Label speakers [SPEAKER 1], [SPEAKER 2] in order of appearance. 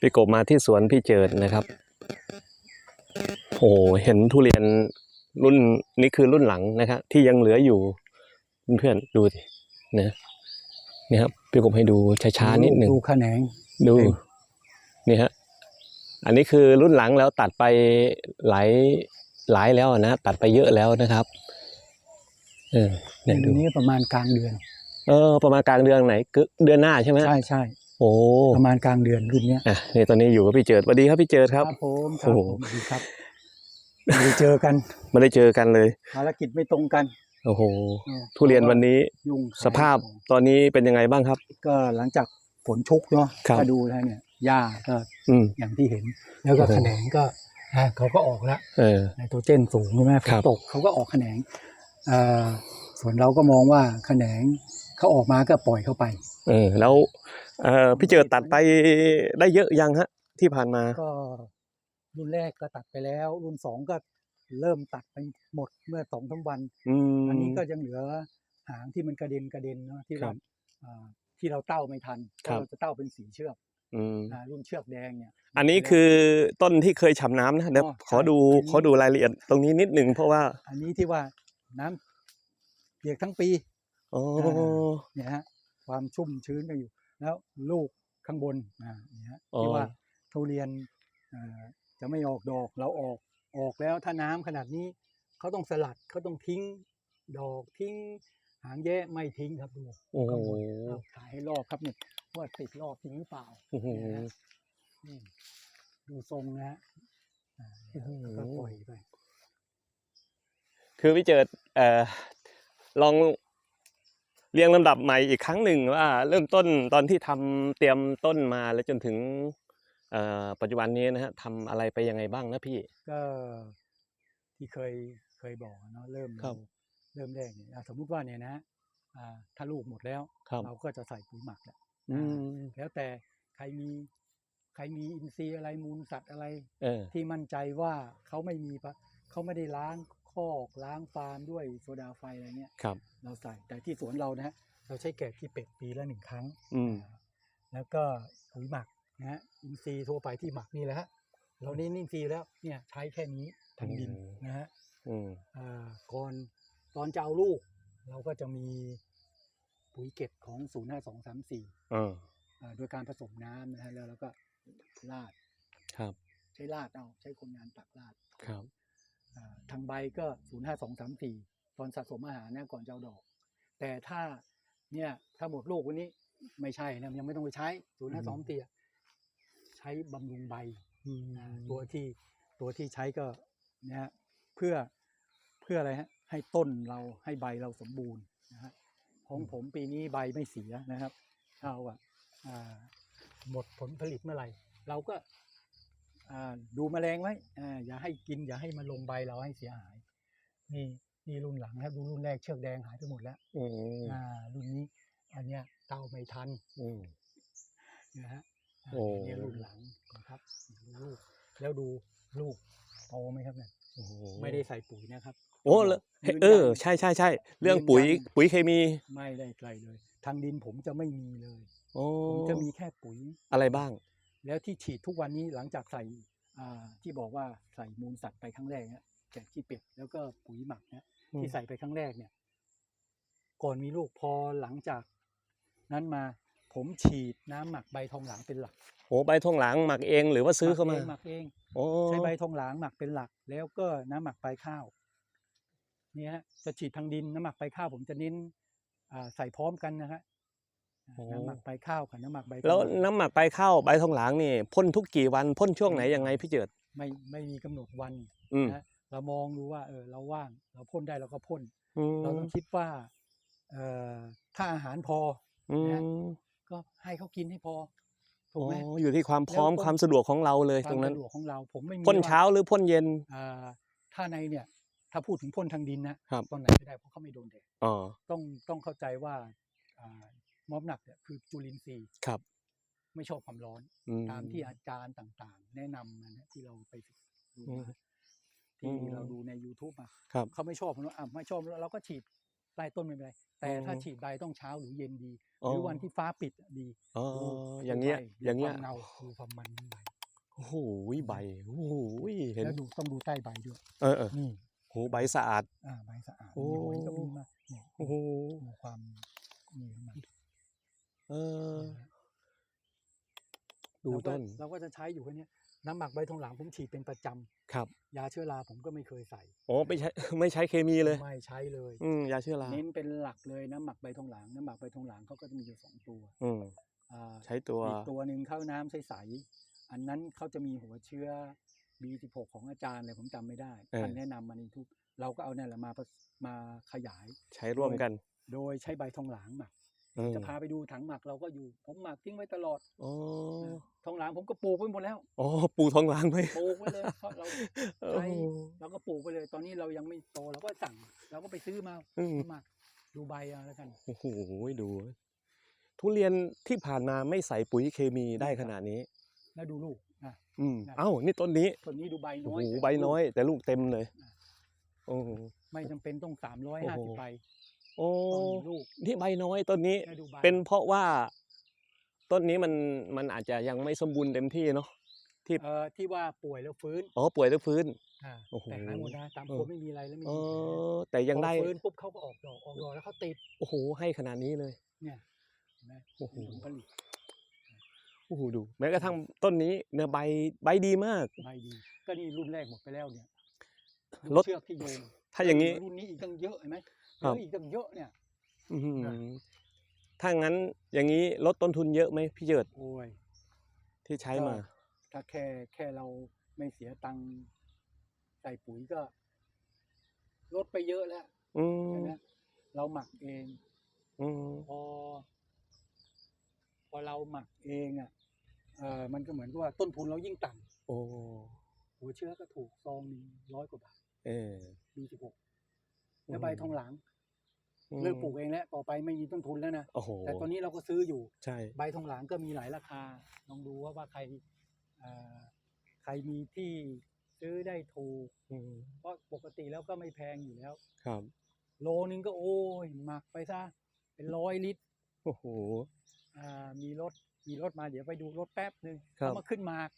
[SPEAKER 1] พี่กบมาที่สวนพี่เจิดนะครับ โอ้โหเห็นทุเรียนรุ่นนี่คือรุ่นหลังนะครับที่ยังเหลืออยู่เพื่อนๆดูสินะนี่ครับพี่กบให้ดูช้าๆนิดหนึ่ง
[SPEAKER 2] ดูแขนง
[SPEAKER 1] ดู
[SPEAKER 2] เต็ม
[SPEAKER 1] นี่ฮะอันนี้คือรุ่นหลังแล้วตัดไปหลายหลายแล้วนะตัดไปเยอะแล้วนะครับ เออเนี่ยดู
[SPEAKER 2] อันนี้ประมาณกลางเดือน
[SPEAKER 1] เออ ประมาณกลางเดือนไหนกึเดือนหน้าใช่ไหม
[SPEAKER 2] ใช่ใช่
[SPEAKER 1] โอ้
[SPEAKER 2] ประมาณกลางเดือนรุ่นเนี้ย
[SPEAKER 1] อะนี่ตอนนี้อยู่กับพี่เจิดสวัสดีครับพี่เจิดครับ
[SPEAKER 2] ผมครับ
[SPEAKER 1] โอ้โห
[SPEAKER 2] ผมสวัสดีครับไม่ได้เจอกัน
[SPEAKER 1] ไม่ได้เจอกันเลย
[SPEAKER 2] ภารกิจไม่ตรงกัน
[SPEAKER 1] โอ้โห
[SPEAKER 2] ออ
[SPEAKER 1] ทุเรียนวันนี้
[SPEAKER 2] ยุ่ง
[SPEAKER 1] สภาพตอนนี้เป็นยังไงบ้างครับ
[SPEAKER 2] ก็หลังจากฝนชุกเนาะ
[SPEAKER 1] ครับ
[SPEAKER 2] ก็ดูแล้วเนี่ยหญ้าก็
[SPEAKER 1] อืม
[SPEAKER 2] อย่างที่เห็น แล้วก็
[SPEAKER 1] โอ้โห
[SPEAKER 2] แขนงก็อะเขาก็ออกแล้ว
[SPEAKER 1] เออ
[SPEAKER 2] ไนโตรเจนสูงใช่ไหมฝ
[SPEAKER 1] ครั
[SPEAKER 2] น
[SPEAKER 1] บ
[SPEAKER 2] ตกเขาก็ออกแขนงเอ่อส่วนเราก็มองว่าแขนงเขาออกมาก็ปล่อยเข้าไป
[SPEAKER 1] เออแล้ว เออพี่เจิดตัดไปได้เยอะยังฮะ ที่ผ่านมา
[SPEAKER 2] ก็รุ่นแรกก็ตัดไปแล้ว รุ่นสองก็เริ่มตัดไปหมดเมื่อสองสามวัน
[SPEAKER 1] อืม
[SPEAKER 2] อันนี้ก็ยังเหลือหางที่มันกระเด็นกระเด็นเนาะที่
[SPEAKER 1] ครั
[SPEAKER 2] เรา
[SPEAKER 1] บ
[SPEAKER 2] อ่าที่เราเต้าไม่ทันเพ
[SPEAKER 1] ครับ
[SPEAKER 2] ราะเราจะเต้าเป็นสีเชือก
[SPEAKER 1] อืม
[SPEAKER 2] อ่ารุ่นเชือกแดงเนี่ย
[SPEAKER 1] อันนี้คือต้นที่เคยฉ่ำน้ำนะเดี๋ยว
[SPEAKER 2] อ๋อ
[SPEAKER 1] ขอดู
[SPEAKER 2] ใช่อันนี้
[SPEAKER 1] ขอดูรายละเอียดตรงนี้นิดหนึ่งเพราะว่า
[SPEAKER 2] อันนี้ที่ว่าน้ำเปียกทั้งปี
[SPEAKER 1] อ๋อ
[SPEAKER 2] เนี่ยฮะความชุ่มชื้นก็อยู่ แล้วลูกข้างบนอ่าเนี่ยฮะ
[SPEAKER 1] อ๋อ
[SPEAKER 2] ที่ว่าทุเรียนอ่าจะไม่ออกดอกเราออกออกแล้วถ้าน้ำขนาดนี้เขาต้องสลัดเขาต้องทิ้งดอกทิ้งหางแย่ไม่ทิ้งครับดู
[SPEAKER 1] โอ้โห
[SPEAKER 2] ข้างบนเอาถ่ายให้รอบครับเนี่ยว่าติดรอบจริงหรือเปล่า
[SPEAKER 1] โอ้โห
[SPEAKER 2] เนี่ยฮะนี่ดูทรงนะฮะอ่าเนี่ย
[SPEAKER 1] โอ้โห
[SPEAKER 2] ก็ปล่อยไป
[SPEAKER 1] คือพี่เจิดเอ่อลอง เรียงลำดับใหม่อีกครั้งหนึ่งว่าเริ่มต้นตอนที่ทำเตรียมต้นมาแล้วจนถึงเอ่อปัจจุบันนี้นะฮะทำอะไรไปยังไงบ้างนะพี่
[SPEAKER 2] ก็ที่เคยเคยบอกอะเนาะเริ่ม
[SPEAKER 1] ครับ
[SPEAKER 2] เริ่มแรกเนี่ยอะสมมุติว่าเนี่ยนะอ่าถ้าลูกหมดแล้ว
[SPEAKER 1] ครับ
[SPEAKER 2] เราก็จะใส่ปุ๋ยหมักแหละ
[SPEAKER 1] อืม
[SPEAKER 2] แล้วแต่ใครมีใครมีอินทรีย์อะไรมูลสัตว์อะไร
[SPEAKER 1] เออ
[SPEAKER 2] ที่มั่นใจว่าเขาไม่มีปะเขาไม่ได้ล้าง คอกล้างฟาร์มด้วยโซดาไฟอะไรเงี้ย
[SPEAKER 1] ครับ
[SPEAKER 2] เราใส่แต่ที่สวนเรานะฮะเราใช้แกะขี้เป็ดปีละหนึ่งครั้ง
[SPEAKER 1] อืม
[SPEAKER 2] แล้วก็ปุ๋ยหมักนะฮะอินทรีย์ทั่วไปที่หมักนี่แหละฮะเราเน้นอินทรีย์แล้วเนี่ยใช้แค่นี้ทางดิน
[SPEAKER 1] อืม
[SPEAKER 2] นะฮะ
[SPEAKER 1] อืม
[SPEAKER 2] อ่าก่อนตอนจะเอาลูก เราก็จะมีปุ๋ยเก็บของ05234
[SPEAKER 1] อ่า
[SPEAKER 2] อ่าโดยการผสมน้ำนะฮะแล้วเราก็ราด
[SPEAKER 1] ครับ
[SPEAKER 2] ใช้ราดเอาใช้คนงานตักราด
[SPEAKER 1] ครับ
[SPEAKER 2] อ่าทางใบก็ 05234 ตอนสะสมอาหารนะก่อนจะเอาดอก แต่ถ้าเนี่ยถ้าหมดลูกวันนี้ไม่ใช่นะยังไม่ต้องไปใช้ 05234อะใช้บำรุงใบ
[SPEAKER 1] อืม
[SPEAKER 2] อ่าตัวที่ตัวที่ใช้ก็นะฮะเพื่อเพื่ออะไรฮะให้ต้นเราให้ใบเราสมบูรณ์นะฮะของผมปีนี้ใบไม่เสียนะครับเอาอะอ่าหมดผลผลิตเมื่อไหร่ เราก็ อ่าดูแมลงไว้อ่าอย่าให้กิน อย่าให้มันลงใบเราให้เสียหาย นี่นี่รุ่นหลังนะครับดูรุ่นแรกเชือกแดงหายไปหมดแล้ว
[SPEAKER 1] อืม
[SPEAKER 2] อ่า รุ่นนี้ อันเนี้ยเต้าไม่ทัน
[SPEAKER 1] อืม
[SPEAKER 2] นะฮะอ่า
[SPEAKER 1] โอ้
[SPEAKER 2] เนี่ยรุ่นหลังนะครับดูลูกแล้วดูลูกโตไหมครับเนี่ย
[SPEAKER 1] โอ้โห
[SPEAKER 2] ไม่ได้ใส่ปุ๋ยนะครับ
[SPEAKER 1] โอ้แล้ว
[SPEAKER 2] ยืน
[SPEAKER 1] เออ
[SPEAKER 2] ยัน
[SPEAKER 1] ใช่ใช่ใช่เรื่อง
[SPEAKER 2] ยืน
[SPEAKER 1] ปุ๋ย
[SPEAKER 2] ยัน
[SPEAKER 1] ปุ๋ยเคมี
[SPEAKER 2] ไม่ได้ไกลเลย ทางดินผมจะไม่มีเลย
[SPEAKER 1] โอ้
[SPEAKER 2] ผมจะมีแค่ปุ๋ย
[SPEAKER 1] อะไรบ้าง
[SPEAKER 2] แล้วที่ฉีดทุกวันนี้หลังจากใส่อ่าที่บอกว่าใส่มูลสัตว์ไปครั้งแรกเนี่ยแกะขี้เป็ดแล้วก็ปุ๋ยหมักเนี่ย
[SPEAKER 1] อืม
[SPEAKER 2] ที่ใส่ไปครั้งแรกเนี่ย ก่อนมีลูกพอหลังจาก นั้นมาผมฉีดน้ำหมักใบทองหลางเป็นหลัก
[SPEAKER 1] โอ้ใบทองหลังหมักเองหรือว่าซื้อเข้ามา
[SPEAKER 2] หมักเองหมักเอง
[SPEAKER 1] โอ้
[SPEAKER 2] ใช้ใบทองหลางหมักเป็นหลัก แล้วก็น้ำหมักใบข้าวเนี่ยฮะจะฉีดทางดินน้ำหมักใบข้าวผมจะเน้นอ่าใส่พร้อมกันนะฮะอ่า น้ำหมักใบข้าวกับน้ำหมักใบทอง
[SPEAKER 1] แล้ว
[SPEAKER 2] หาง
[SPEAKER 1] น้ำหมักใบข้าวใบทองหลังนี่พ่นทุกกี่วันพ่นช่วงไหนยังไงพี่เจิด
[SPEAKER 2] ไม่ไม่มีกำหนดวัน
[SPEAKER 1] อืม
[SPEAKER 2] นะเรามองดูว่าเออเราว่างเราพ่นได้เราก็พ่น
[SPEAKER 1] อืม
[SPEAKER 2] เราต้องคิดว่าเอ่อถ้าอาหารพอ
[SPEAKER 1] อื
[SPEAKER 2] นะ
[SPEAKER 1] ม
[SPEAKER 2] ก็ให้เขากินให้พอถู
[SPEAKER 1] โอ้
[SPEAKER 2] กไหม
[SPEAKER 1] อยู่ที่ความพร้อม
[SPEAKER 2] แล้วก็
[SPEAKER 1] ความสะดวกของเราเลย
[SPEAKER 2] ควา
[SPEAKER 1] ตร
[SPEAKER 2] ม
[SPEAKER 1] งนั้น
[SPEAKER 2] สะดวกของเราผมไม่มี
[SPEAKER 1] พ่น
[SPEAKER 2] ว่
[SPEAKER 1] เช้าหรือพ่นเย็น
[SPEAKER 2] อ่าถ้าในเนี่ย ถ้าพูดถึงพ่นทางดินนะครับตอนไหนไม่ได้เพราะเขาไม่โดนแดด
[SPEAKER 1] อ๋อ
[SPEAKER 2] ต้องต้องเข้าใจว่าอ่า มอบหนักเนี่ยคือจุลินทรีย์
[SPEAKER 1] ครับ
[SPEAKER 2] ไม่ชอบความร้อน
[SPEAKER 1] อืม
[SPEAKER 2] ตามที่อาจารย์ต่างๆ แนะนำมาเนี่ยที่เราไปศึกดู
[SPEAKER 1] อืม
[SPEAKER 2] มาที่
[SPEAKER 1] อืม
[SPEAKER 2] เราดูใน YouTube มา
[SPEAKER 1] ครับ
[SPEAKER 2] เขาไม่ชอบมันว่าอะไม่ชอบแล้วเราก็ฉีดใต้ต้นไม่เป็นไร แต่
[SPEAKER 1] อ๋อ
[SPEAKER 2] ถ้าฉีดใบต้องเช้าหรือเย็นดีห
[SPEAKER 1] อ๋อ
[SPEAKER 2] รือวันที่ฟ้าปิดอะดี
[SPEAKER 1] อ๋อ
[SPEAKER 2] ดู
[SPEAKER 1] อย่างเงี้ย
[SPEAKER 2] ดูใบดู
[SPEAKER 1] อย่างเงี้ย
[SPEAKER 2] ความเงาดูความมันของใบ
[SPEAKER 1] โอ้โหใบโอ้โหเห็น
[SPEAKER 2] แล้วดูต้องดูใต้ใบด้วย
[SPEAKER 1] เออเออ
[SPEAKER 2] นี่
[SPEAKER 1] โหใบสะอาด
[SPEAKER 2] อ่าใบสะอาด
[SPEAKER 1] โอ้
[SPEAKER 2] มีหอยก็มีมาเนี่ย
[SPEAKER 1] โอ้โห
[SPEAKER 2] ดูความนี่ของมัน
[SPEAKER 1] เออ ดูต้น
[SPEAKER 2] เราก็เราก็จะใช้อยู่แค่เนี้ยน้ำหมักใบทองหลางผมฉีดเป็นประจำ
[SPEAKER 1] ครับ
[SPEAKER 2] ยาเชื้อราผมก็ไม่เคยใส่
[SPEAKER 1] อ๋อไม่ใช้ไม่ใช้เคมีเลย
[SPEAKER 2] ไม่ใช้เลย
[SPEAKER 1] อืมยาเชื้อรา
[SPEAKER 2] เน้นเป็นหลักเลยน้ำหมักใบทองหลางน้ำหมักใบทองหลางเขาก็จะมีอยู่สองตัว
[SPEAKER 1] อืม
[SPEAKER 2] อ่า
[SPEAKER 1] ใช้ตัว
[SPEAKER 2] อีกตัวหนึ่งข้าวน้ำใสๆอันนั้นเขาจะมีหัวเชื้อ B16 ของอาจารย์เลยผมจำไม่ได้
[SPEAKER 1] เออ
[SPEAKER 2] ท่านแนะนำมาในทุกเราก็เอาเนี่ยแหละมาผสมาขยาย
[SPEAKER 1] ใช้ร่วมกัน
[SPEAKER 2] โดยใช้ใบทองหลางหมัก
[SPEAKER 1] อืม
[SPEAKER 2] จะพาไปดูถังหมักเราก็อยู่ ผมหมักทิ้งไว้ตลอด
[SPEAKER 1] อ๋อ
[SPEAKER 2] นะทองหลางผมก็ปลูกไว้หมดแล้ว
[SPEAKER 1] อ๋อปูทองหลางไว้
[SPEAKER 2] ปลูกไว้เลยเพราะเรา
[SPEAKER 1] โอ้
[SPEAKER 2] ใช้
[SPEAKER 1] โห
[SPEAKER 2] เราก็ปลูกไปเลย ตอนนี้เรายังไม่โตเราก็สั่ง เราก็ไปซื้อมา
[SPEAKER 1] อืม
[SPEAKER 2] หมักดูใบเอาแล้วกัน
[SPEAKER 1] โอ้โหดูทุเรียนที่ผ่านมาไม่ใส่ปุ๋ยเคมีได้ขนาดนี้
[SPEAKER 2] แล้วดูลูกนะ
[SPEAKER 1] อืม
[SPEAKER 2] นะ
[SPEAKER 1] เอ้านี่ต้นนี้
[SPEAKER 2] ต้นนี้ดูใบ
[SPEAKER 1] โอ้
[SPEAKER 2] น้อย
[SPEAKER 1] โห
[SPEAKER 2] แต่
[SPEAKER 1] ใบน้อย
[SPEAKER 2] ลูก
[SPEAKER 1] แต่ลูกเต็มเลย
[SPEAKER 2] อะ
[SPEAKER 1] โอ้โห
[SPEAKER 2] ไม่จำเป็นต้องสามร้อย
[SPEAKER 1] โอ้
[SPEAKER 2] ห้า
[SPEAKER 1] โห
[SPEAKER 2] สิบใบ
[SPEAKER 1] โอ้
[SPEAKER 2] ต้องมีลูก
[SPEAKER 1] นี่ใบน้อยต้นนี้
[SPEAKER 2] แล้วดูใบ
[SPEAKER 1] เป็นเพราะว่าต้นนี้มันมันอาจจะยังไม่สมบูรณ์เต็มที่เนาะ
[SPEAKER 2] เอ่อที่ว่าป่วยแล้วฟื้น
[SPEAKER 1] อ๋อป่วยแล้วฟื้น
[SPEAKER 2] อ่า
[SPEAKER 1] โอ้โห
[SPEAKER 2] แต่หายหมดนะตาม
[SPEAKER 1] เออ
[SPEAKER 2] คนไม่มีอะไรแล้วไม่
[SPEAKER 1] เอ
[SPEAKER 2] มีแผล
[SPEAKER 1] อแต่ยังได้
[SPEAKER 2] พอฟื้นปุ๊บเขาก็ออกดอกออกดอกแล้วเขาติด
[SPEAKER 1] โอ้โห ให้ขนาดนี้เลย
[SPEAKER 2] เนี่ยเห็นไหม
[SPEAKER 1] โอ้โห
[SPEAKER 2] เป็นผลผลิต
[SPEAKER 1] โอ้โห ดู แม้กระทั่งต้นนี้เนี่ยใบใบดีมาก
[SPEAKER 2] ใบดีก็นี่รุ่นแรกหมดไปแล้วเนี่ยดู
[SPEAKER 1] รถ
[SPEAKER 2] เชือกที่โยง
[SPEAKER 1] ถ้าอย่างนี้
[SPEAKER 2] นี้รุ่นนี้อีกตั้งเยอะเห็นไหม
[SPEAKER 1] ครั
[SPEAKER 2] เหลื
[SPEAKER 1] บ
[SPEAKER 2] ออีกตั้งเยอะเนี่ย
[SPEAKER 1] อื้อหือ
[SPEAKER 2] นะ
[SPEAKER 1] ถ้างั้นอย่างนี้ลดต้นทุนเยอะไหมพี่เจิด
[SPEAKER 2] โอ้ย
[SPEAKER 1] ที่ใช้มา
[SPEAKER 2] ถ้าแค่แค่เราไม่เสียตังค์ใส่ปุ๋ยก็ ลดไปเยอะแล้ว
[SPEAKER 1] อืม
[SPEAKER 2] ใช่ไหมเราหมักเอง
[SPEAKER 1] อืม
[SPEAKER 2] พอ พอเราหมักเองอะเออมันก็เหมือนกับว่าต้นทุนเรายิ่งต่ำ
[SPEAKER 1] โอ้
[SPEAKER 2] หัวเชื้อก็ถูกซองหนึ่งร้อยกว่าบาท
[SPEAKER 1] เออ
[SPEAKER 2] ปีสิบหก แล้วใบทองหลาง
[SPEAKER 1] ม
[SPEAKER 2] เลิกปลูกเองแล้วต่อไปไม่มีต้นทุนแล้วนะ
[SPEAKER 1] โอ้โห
[SPEAKER 2] แต่ตอนนี้เราก็ซื้ออยู่
[SPEAKER 1] ใช่
[SPEAKER 2] ใบทองหลางก็มีหลายราคาลองดูว่าว่าใครเอ่อใครมีที่ซื้อได้ถูก
[SPEAKER 1] อืม
[SPEAKER 2] เพราะปกติแล้วก็ไม่แพงอยู่แล้ว
[SPEAKER 1] ครับ
[SPEAKER 2] โลนึงก็โอ้ยหมักไปซะเป็นร้อยลิตร
[SPEAKER 1] โอ้โห
[SPEAKER 2] อ่ามีรถมีรถมาเดี๋ยวไปดูรถแป๊บหนึ่ง
[SPEAKER 1] ครับ
[SPEAKER 2] เขามาขึ้นหมาก